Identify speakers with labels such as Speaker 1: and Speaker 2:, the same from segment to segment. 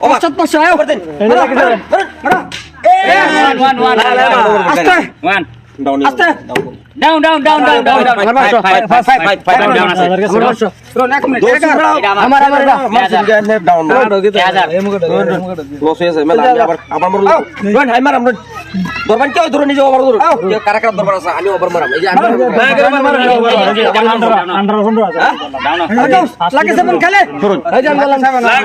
Speaker 1: পশ্চাৎ পাশে আয় মারো, মারো, মারো। আস্তে
Speaker 2: One.
Speaker 1: আস্তে
Speaker 2: Down, down, down, down, down, down.
Speaker 1: আমার পাঁচশো,
Speaker 2: Five, five, five, five, five, down, down আছে।
Speaker 1: আমার পাঁচশো।
Speaker 2: আমার।
Speaker 1: আমার আমার
Speaker 3: ডাউন
Speaker 2: এক হাজার।
Speaker 3: লস হয়ে যাচ্ছে মেলা আমি আবার আবার মারলো রন হাই মারাম রন দরবান কেউ ধরে নিজে ওভার ধরো কারা কারা দরবার আছে আমি ওভার মারাম এই যে
Speaker 1: লাগে সেভেন খেলে এই যে সেভেন লাগে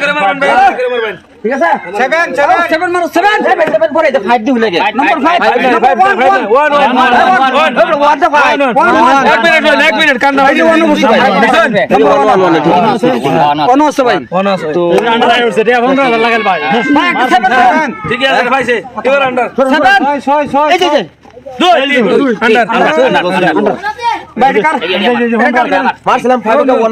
Speaker 1: সেভেন ঠিক আছে সেভেন সেভেন সেভেন মারো সেভেন
Speaker 3: সেভেন সেভেন পরে এটা ফাইভ দিও লাগে
Speaker 1: number five number
Speaker 2: five,
Speaker 1: one one
Speaker 2: One, one, one, one, one.
Speaker 3: One দা
Speaker 1: এক মিনিট এক মিনিট কান্না ভাই ওয়ান বসে ভাই
Speaker 3: ওয়ান ওয়ান
Speaker 2: one.
Speaker 1: ওয়ান আছে ভাই
Speaker 3: তো
Speaker 1: ভাই একটা সেভেন
Speaker 4: ঠিক আছে পাইছে এবার আন্ডার
Speaker 1: সেভেন
Speaker 3: এই যে
Speaker 1: ভাই এটা কার
Speaker 2: এই যে, এই
Speaker 1: কার?
Speaker 3: মারছিলাম ফাইভ ওয়ান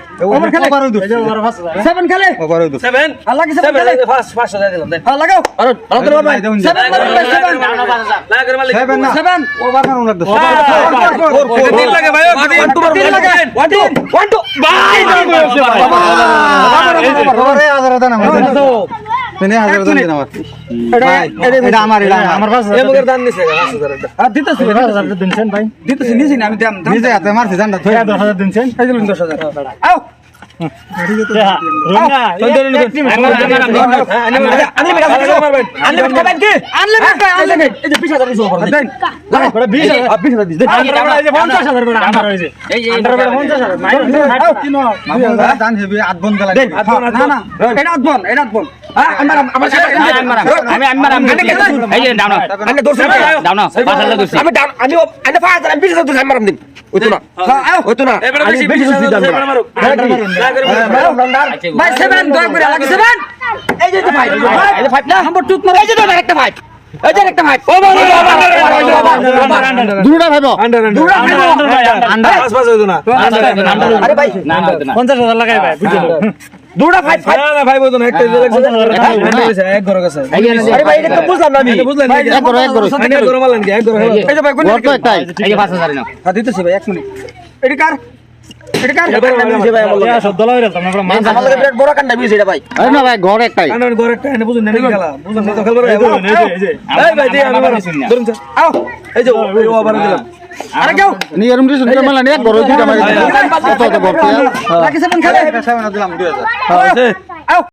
Speaker 3: ভাই দিছি
Speaker 1: আও আও আও লাগে সেভেন খেলে ওভার খেলে ওভার খেলে সেভেন খেলে
Speaker 4: সেভেন
Speaker 1: আর লাগে সেভেন
Speaker 4: সেভেন
Speaker 1: খেলে
Speaker 4: ফার্স্ট ফার্স্ট দিয়ে দিলাম
Speaker 1: আর লাগাও
Speaker 3: আরে আরে তো ভাই
Speaker 1: সেভেন মারো ভাই, সেভেন
Speaker 2: down, পাঁচ হাজার।
Speaker 4: না করে মালিক
Speaker 1: সেভেন
Speaker 4: তিন লাগে ভাই তোমার
Speaker 1: তিন লাগে
Speaker 3: ওয়ান টু ওয়ান টু
Speaker 4: এ মুখের দান দিছে 5000 এটা
Speaker 1: আর দিতেছি দিতেছি নিছি না আমি দাম দাম দশ হাজার আও
Speaker 3: আমি মেরা দিছো আনলিমিটেড খাবেন কি
Speaker 1: আনলিমিটেড ভাই আনলিমিটেড
Speaker 3: এই যে 20000 দিছো
Speaker 1: দেন না এটা আমার এটা আদবন
Speaker 3: আমার আমার সাথে
Speaker 2: আমি মারাম, আমি আমি মারাম। এই যে, down, down.
Speaker 3: আমি দর্শন
Speaker 2: Down, down. পাঁচ হাজার ধরছি।
Speaker 3: আমি ডাউন আমি আমি 5000 আমি 20000 দিছি আমি মারাম দিন ওইতো না না আমি
Speaker 4: বেশি এবারে মারো না
Speaker 2: আচ্ছা,
Speaker 1: ভাই সেভেন দয়া করে লাগে সেভেন
Speaker 3: এই যে ভাই এই যে ফাইভ না
Speaker 1: নম্বর টুত মারো
Speaker 3: এই যে তো একটা ফাইভ এই যে একটা ফাইভ ও
Speaker 1: দুটা ভাইব
Speaker 4: আন্ডার
Speaker 1: দুটা
Speaker 4: আন্ডার পাঁচ পাঁচ হইতো না
Speaker 3: আরে ভাই
Speaker 2: না, না, হতো না।
Speaker 3: দুটা ফাইভ ফাইভ
Speaker 4: না না ভাই একটা লাগছে এক ঘর কাছে
Speaker 3: আরে ভাই এটা তো বুঝলাম না আমি
Speaker 4: এটা বুঝলেন
Speaker 1: এক ঘর, এক ঘর।
Speaker 4: এক ঘর মারলেন কি এক ঘর
Speaker 1: এই যে ভাই কোন
Speaker 2: এই যে পাঁচ হাজার নাও।
Speaker 1: হ্যাঁ দিতেছি ভাই এক মিনিট এটা কার এটা কার
Speaker 3: এবার আমি যে ভাই আমার লগে আমার লগে বিরাট বড় কান্ডা বিয়েছে এটা ভাই
Speaker 4: কারণ ঘর একটা এনে বুঝুন না খেলা বুঝুন না তো খেলবার এই ভাই দিয়ে আমি ধরুন স্যার
Speaker 1: আও
Speaker 4: এই যে ও আবার দিলাম
Speaker 1: আরে কেউ লাগে সেভেন খেলে